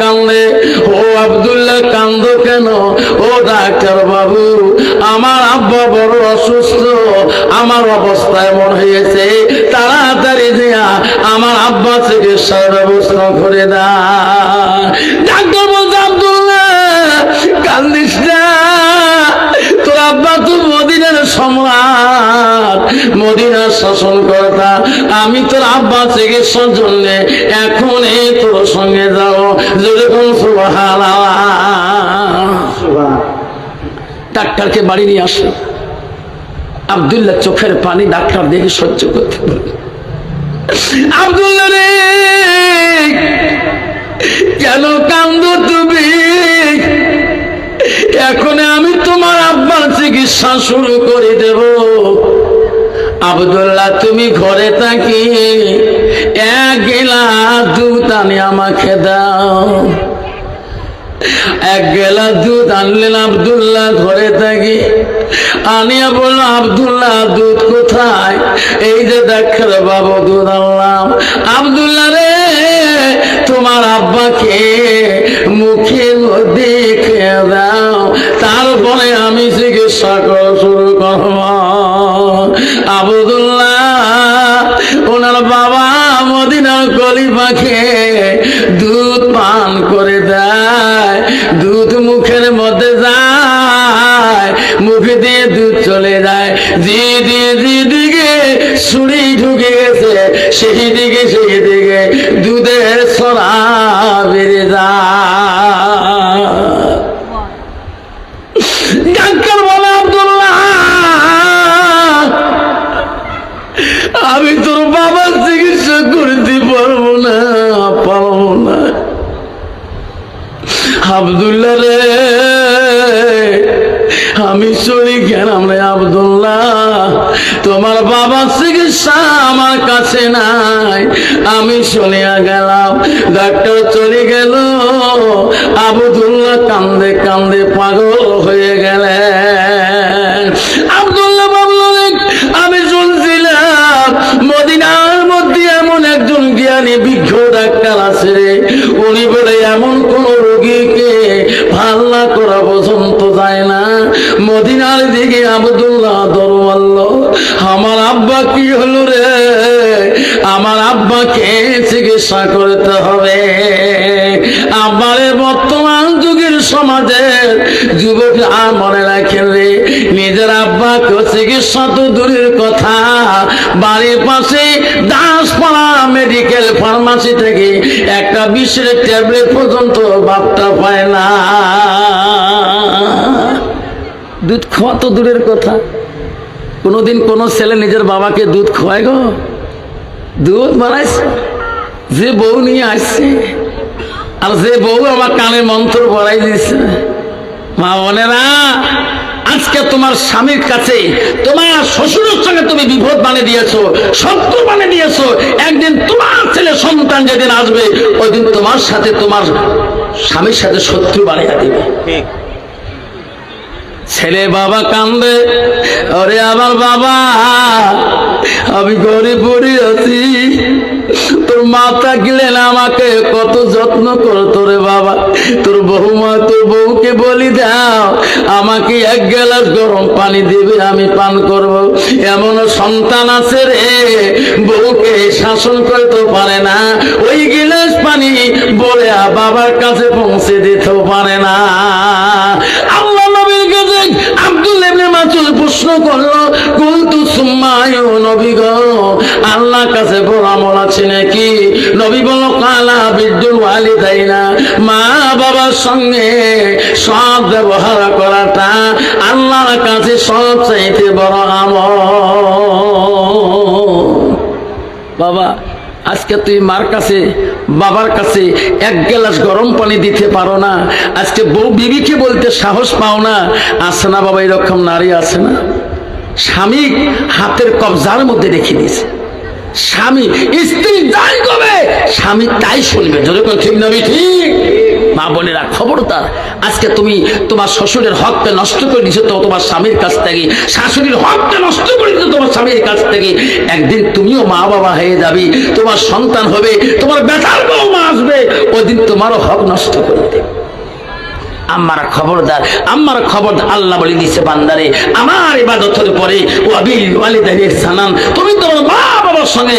কান্দে ও আব্দুল্লাহ কান্দ কেন? ও ডাক্তার বাবু, আমার আব্বা বড় অসুস্থ। আমার অবস্থা এমন হয়েছে, তাড়াতাড়ি দিয়া আমার আব্বা চিকিৎসার ব্যবস্থা করে দা। ডাক্তার বলছে, আব্দুল্লাহ, কান্দিস তোর আব্বা তো মদিনার সম্রাট, মদিনার শাসন কর্তা আমি তোর আব্বা চিকিৎসার জন্য এখন তোর সঙ্গে যেরকম ডাক্তারকে বাড়ি নিয়ে আসলো। আবদুল্লাহ চোখের পানি ডাক্তার দেখে সহ্য করতে পারে আবদুল্লাহ রে, কেন কান্দ তুমি? এখন আমি তোমার আব্বার চিকিৎসা শুরু করে দেব। আবদুল্লাহ, তুমি ঘরে থাকি। এক দুধ আনি আমাকে দাও। এক গেলা দুধ আনলেন আবদুল্লাহ ঘরে থাকি। আনিয়া বলল, আবদুল্লাহ, দুধ কোথায়? এই যে ডাক্তার বাবু, দুধ আনলাম। আবদুল্লাহ রে, তোমার আব্বাকে মুখে দেখে কলিপাকে দুধ পান করে দেয়, দুধ মুখের মধ্যে যায়, মুখে দিয়ে দুধ চলে যায়। যে দিয়ে যে দিকে ছুরি ঢুকে গেছে, সেই দিকে সেই দিকে দুধের সরা বেড়ে যায়। আবদুল্লাহ, তোমার বাবার চিকিৎসা আমার কাছে নাই। আমি শুনিয়া গেলাম, ডাক্তার চলে গেল। আবদুল্লাহ কান্দে কান্দে পাগল হয়ে গেলেন আবদুল্লাহ দরওয়াল্ল আমার আব্বা কি হলো রে? আমার আব্বাকে চিকিৎসা করতে হবে। আব্বারে বর্তমান যুগের সমাজের যুবক আর মনে রাখেন রে, নিজের আব্বাকে চিকিৎসা তো দূরের কথা। বাড়ির পাশে দাসপাড়া মেডিকেল ফার্মাসি থেকে একটা বিশ্বের ট্যাবলেট পর্যন্ত বাপটা পায় না। দুধ খাওয়া তো দূরের কথা। কোনোদিন কোনো ছেলে নিজের বাবাকে দুধ খাওয়ায় গো। দুধ বানাইছে। যে বউ নিয়ে আসছে, আর যে বউ আমার কানে মন্ত্র পড়াই দিচ্ছে মা বোনেরা, আজকে তোমার স্বামীর কাছে তোমার শ্বশুরের সঙ্গে তুমি বিপদ বানিয়ে দিয়েছ শত্রু বানিয়ে দিয়েছ। একদিন তোমার ছেলে সন্তান যেদিন আসবে ওই দিন তোমার সাথে তোমার স্বামীর সাথে শত্রু বানিয়ে দিবে। ঠিক। ছেলে বাবা কান্দে ওরে আমার বাবা, আমি ঘরে পড়ে আছি। তোর মাতা গেলেন আমাকে কত যত্ন করতো রে বাবা। তোর বৌমা, তোর বউকে বলি দাও, আমাকে এক গ্লাস গরম পানি দিবে, আমি পান করব। এমন সন্তান আছে রে, বউকে শাসন করতে পারে না। ওই গিলাস পানি বলে বাবার কাছে পৌঁছে দিতেও পারে না। প্রশ্ন করল, কুলতু সুম্মায় নবী গো, আল্লাহর কাছে আমল আছে নাকি? নবী বলল, কালা বিদ্যুল ওয়ালিদাইনা, মা বাবার সঙ্গে সব ব্যবহার করাটা আল্লাহর কাছে সব চাইতে বড় আমল। বাবা, আজকে তুই মার কাছে বাবার কাছে এক গ্লাস গরম পানি দিতে পারো না। আজকে বউ বিবিকে বলতে সাহস পাও না। আছে না বাবা, এরকম নারী আছে না? স্বামী হাতের কবজার মধ্যে রেখে দিয়েছে। স্বামী, স্ত্রী যাই কবে স্বামী তাই শুনবে। যেরকম ঠিক নবী ঠিক? মা বোনেরা, খবরদার, আজকে তুমি তোমার শ্বশুরের হককে নষ্ট করে দিছো তো তোমার স্বামীর কাছ থেকে। শাশুড়ির হককে নষ্ট স্বামীর কাছ থেকে একদিন তুমিও মা বাবা হয়ে যাবি, তোমার সন্তান হবে, তোমার বেটার বউ মা আসবে ওই দিন তোমারও হক নষ্ট করে দেবে। আমার খবরদার আমার খবরদার, আল্লাহ বলে দিচ্ছে বান্দারে, আমার পরে তুমি তোমার মা বাবার সঙ্গে